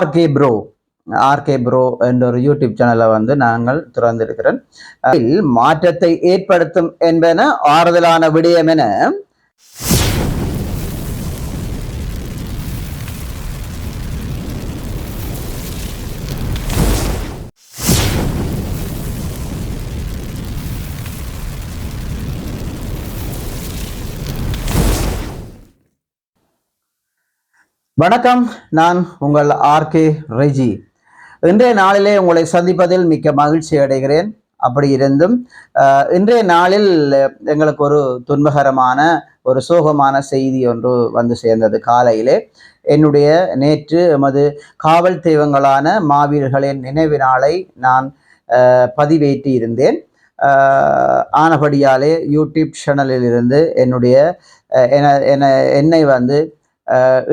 RK bro RK bro என்ற ஒரு YouTube சேனலை வந்து நாங்கள் திறந்திருக்கிறேன் அதில் மாற்றத்தை ஏற்படுத்தும் என்பன ஆறுதலான விடயம் என வணக்கம் நான் உங்கள் ஆர்கே ரெஜி. இன்றைய நாளிலே உங்களை சந்திப்பதில் மிக்க மகிழ்ச்சி அடைகிறேன். அப்படி இருந்தும் இன்றைய நாளில் எங்களுக்கு ஒரு துன்பகரமான ஒரு சோகமான செய்தி ஒன்று வந்து சேர்ந்தது காலையிலே. என்னுடைய நேற்று எமது காவல் தெய்வங்களான மாவீரர்களின் நினைவு நாளை நான் பதிவேற்றி இருந்தேன். ஆனபடியாலே யூடியூப் சேனலில் இருந்து என்னுடைய என- என்னை வந்து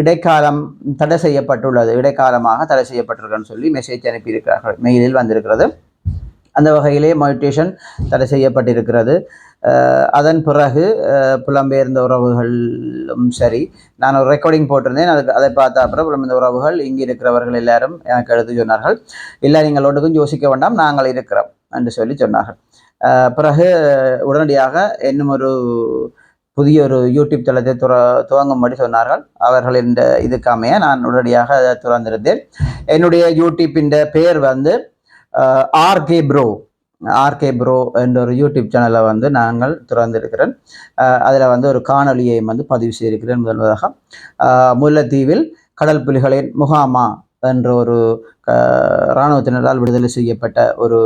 இடைக்காலம் தடை செய்யப்பட்டுள்ளது. இடைக்காலமாக தடை செய்யப்பட்டிருக்குன்னு சொல்லி மெசேஜ் அனுப்பியிருக்கிறார்கள். மெயிலில் வந்திருக்கிறது. அந்த வகையிலே மெடிடேஷன் தடை செய்யப்பட்டிருக்கிறது. அதன் பிறகு புலம்பெயர்ந்த உறவுகளும் சரி நான் ஒரு ரெக்கார்டிங் போட்டிருந்தேன். அதுக்கு அதை பார்த்த அப்புறம் புலம்பெயர்ந்த உறவுகள் இங்கே இருக்கிறவர்கள் எல்லாரும் எனக்கு எடுத்து சொன்னார்கள். இல்லை நீங்கள் ஒன்றுக்கும் யோசிக்க வேண்டாம் நாங்கள் இருக்கிறோம் என்று சொல்லி சொன்னார்கள். பிறகு உடனடியாக இன்னும் ஒரு புதிய ஒரு யூடியூப் தளத்தை துற துவங்கும்படி சொன்னார்கள். அவர்களின் இந்த இதுக்காமைய நான் உடனடியாக அதை துறந்திருந்தேன். என்னுடைய யூடியூப்பின் பெயர் வந்து ஆர்கே ப்ரோ. ஆர்கே ப்ரோ என்ற ஒரு யூடியூப் சேனலை வந்து நாங்கள் திறந்திருக்கிறேன் அதில் வந்து ஒரு காணொலியை வந்து பதிவு செய்திருக்கிறேன் முதல்வதாக முல்லைத்தீவில் கடல் புலிகளின் முகாமா என்ற ஒரு இராணுவத்தினரால் விடுதலை செய்யப்பட்ட ஒரு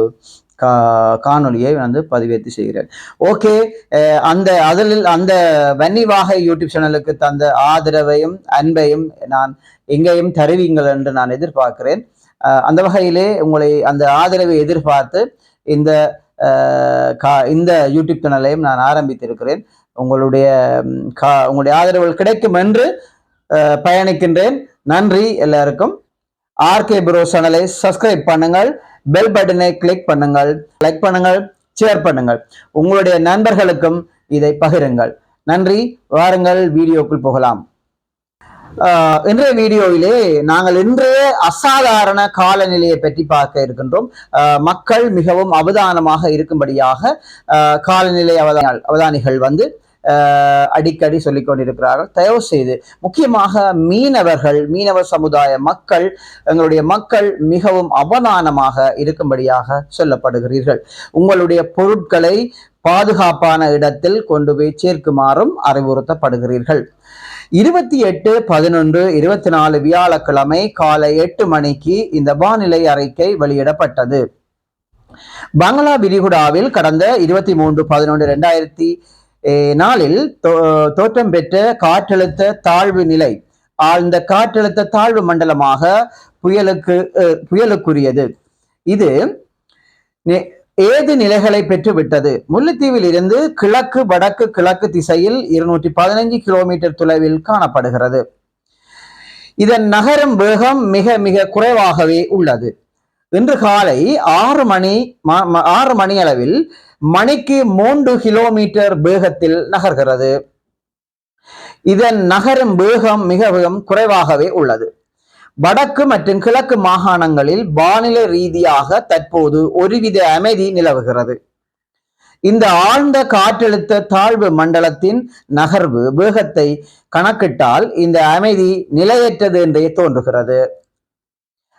கா காணொலியை வந்து பதிவேற்றி செய்கிறேன். ஓகே அந்த அதில் அந்த வன்னிவாக யூடியூப் சேனலுக்கு தந்த ஆதரவையும் அன்பையும் நான் எங்கேயும் தருவீங்கள் என்று நான் எதிர்பார்க்கிறேன். அந்த வகையிலே உங்களை அந்த ஆதரவை எதிர்பார்த்து இந்த கா- இந்த யூடியூப் சேனலையும் நான் ஆரம்பித்திருக்கிறேன். உங்களுடைய கா உங்களுடைய ஆதரவுகள் கிடைக்கும் என்று பயணிக்கின்றேன். நன்றி எல்லாருக்கும். ஆர்கே ப்ரோ சேனலை சப்ஸ்கிரைப் பண்ணுங்கள். பெல் பட்டனை கிளிக் பண்ணுங்கள். லைக் பண்ணுங்கள். ஷேர் பண்ணுங்கள். உங்களுடைய நண்பர்களுக்கும் இதை பகிருங்கள். நன்றி. வாருங்கள். வீடியோக்குள் போகலாம். ஆஹ் இன்றைய வீடியோவிலே நாங்கள் இன்றைய அசாதாரண காலநிலையை பற்றி பார்க்க இருக்கின்றோம். மக்கள் மிகவும் அவதானமாக இருக்கும்படியாக ஆஹ் காலநிலை அவதான அவதானிகள் வந்து அடிக்கடி சொல்லிக் கொண்டிருக்கிறார்கள். தயவு செய்து முக்கியமாக மீனவர்கள் மீனவ சமுதாய மக்கள் எங்களுடைய மக்கள் மிகவும் அவதானமாக இருக்கும்படியாக சொல்லப்படுகிறீர்கள். உங்களுடைய பொருட்களை பாதுகாப்பான இடத்தில் கொண்டு போய் சேர்க்குமாறும் அறிவுறுத்தப்படுகிறீர்கள். இருபத்தி எட்டு பதினொன்று இருபத்தி நாலு வியாழக்கிழமை காலை எட்டு மணிக்கு இந்த வானிலை அறிக்கை வெளியிடப்பட்டது. பங்களா விரிகுடாவில் கடந்த இருபத்தி மூன்று பதினொன்று ரெண்டாயிரத்தி நாளில் தோ- தோற்றம் பெற்ற காற்றழுத்த தாழ்வு நிலை. ஆழ்ந்த காற்றழுத்த தாழ்வு மண்டலமாக புயலுக்கு அஹ், புயலுக்குரியது. இது ஏது நிலைகளை பெற்று விட்டது முல்லைத்தீவில் இருந்து கிழக்கு வடக்கு கிழக்கு திசையில் இருநூற்றி பதினைஞ்சு கிலோமீட்டர் தொலைவில் காணப்படுகிறது. இதன் நகரும் வேகம் மிக மிக குறைவாகவே உள்ளது. இன்று காலை ஆறு மணி ஆறு மணி அளவில் மணிக்கு மூன்று கிலோமீட்டர் வேகத்தில் நகர்கிறது. இதன் நகரும் வேகம் மிகவும் குறைவாகவே உள்ளது. வடக்கு மற்றும் கிழக்கு மாகாணங்களில் வானிலை ரீதியாக தற்போது ஒருவித அமைதி நிலவுகிறது. இந்த ஆழ்ந்த காற்றழுத்த தாழ்வு மண்டலத்தின் நகர்வு வேகத்தை கணக்கிட்டால் இந்த அமைதி நிலையற்றது என்றே தோன்றுகிறது.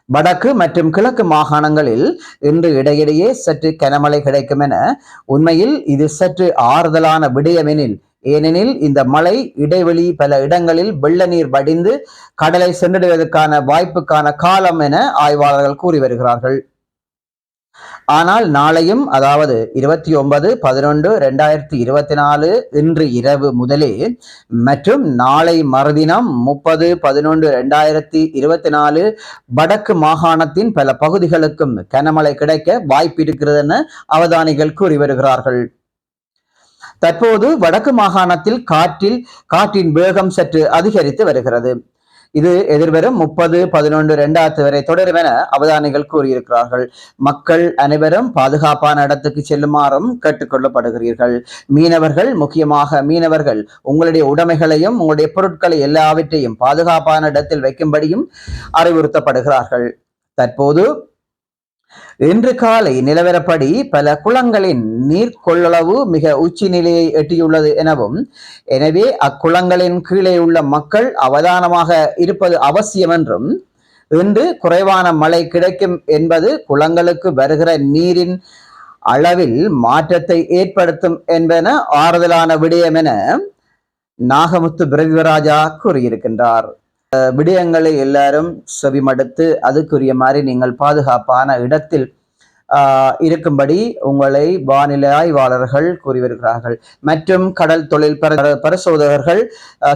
வடக்கு மற்றும் கிழக்கு மாகாணங்களில் இன்று இடையிடையே சற்று கனமழை கிடைக்கும் என உண்மையில் இது சற்று ஆறுதலான விடயமெனில். ஏனெனில் இந்த மழை இடைவெளி பல இடங்களில் வெள்ள நீர் வடிந்து கடலை சென்றடைவதற்கான வாய்ப்புக்கான காலம் என ஆய்வாளர்கள் கூறி வருகிறார்கள். ஆனால் நாளையும் அதாவது இருபத்தி ஒன்பது பதினொன்று ரெண்டாயிரத்தி இருபத்தி நாலு இன்று இரவு முதலே மற்றும் நாளை மறுதினம் முப்பது பதினொன்று ரெண்டாயிரத்தி இருபத்தி நாலு வடக்கு மாகாணத்தின் பல பகுதிகளுக்கும் கனமழை கிடைக்க வாய்ப்பு இருக்கிறது என அவதானிகள் கூறி வருகிறார்கள். தற்போது வடக்கு மாகாணத்தில் காற்றில் காற்றின் வேகம் சற்று அதிகரித்து வருகிறது. இது எதிர்வரும் முப்பது பதினொன்று இரண்டாயிரத்து வரை தொடரும் என அவதானிகள் கூறியிருக்கிறார்கள். மக்கள் அனைவரும் பாதுகாப்பான இடத்துக்கு செல்லுமாறும் கேட்டுக்கொள்ளப்படுகிறீர்கள். மீனவர்கள் முக்கியமாக மீனவர்கள் உங்களுடைய உடைமைகளையும் உங்களுடைய பொருட்களை எல்லாவற்றையும் பாதுகாப்பான இடத்தில் வைக்கும்படியும் அறிவுறுத்தப்படுகிறார்கள். தற்போது இன்று காலை நிலவரப்படி பல குளங்களின் நீர் கொள்ளளவு மிக உச்சி நிலையை எட்டியுள்ளது எனவும் எனவே அக்குளங்களின் கீழே உள்ள மக்கள் அவதானமாக இருப்பது அவசியம் என்றும் இன்று குறைவான மழை கிடைக்கும் என்பது குளங்களுக்கு வருகிற நீரின் அளவில் மாற்றத்தை ஏற்படுத்தும் என்பன ஆறுதலான விடயம் என நாகமுத்து பிரதிவராஜா கூறியிருக்கின்றார். விடயங்களை எல்லாரும் செவிமடுத்து அதுக்குரிய மாதிரி நீங்கள் பாதுகாப்பான இடத்தில் ஆஹ் இருக்கும்படி உங்களை வானிலை ஆய்வாளர்கள் கூறி வருகிறார்கள் மற்றும் கடல் தொழில் பர- பரிசோதகர்கள்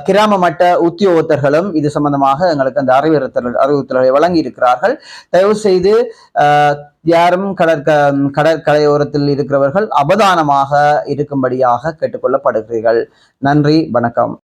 கிராம மட்ட உத்தியோகத்தர்களும் இது சம்பந்தமாக எங்களுக்கு அந்த அறிவுறுத்தல் அறிவுறுத்தல்களை வழங்கி இருக்கிறார்கள் தயவு செய்து ஆஹ் யாரும் கடற்க கடற்கரையோரத்தில் இருக்கிறவர்கள் அவதானமாக இருக்கும்படியாக கேட்டுக்கொள்ளப்படுகிறீர்கள். நன்றி வணக்கம்.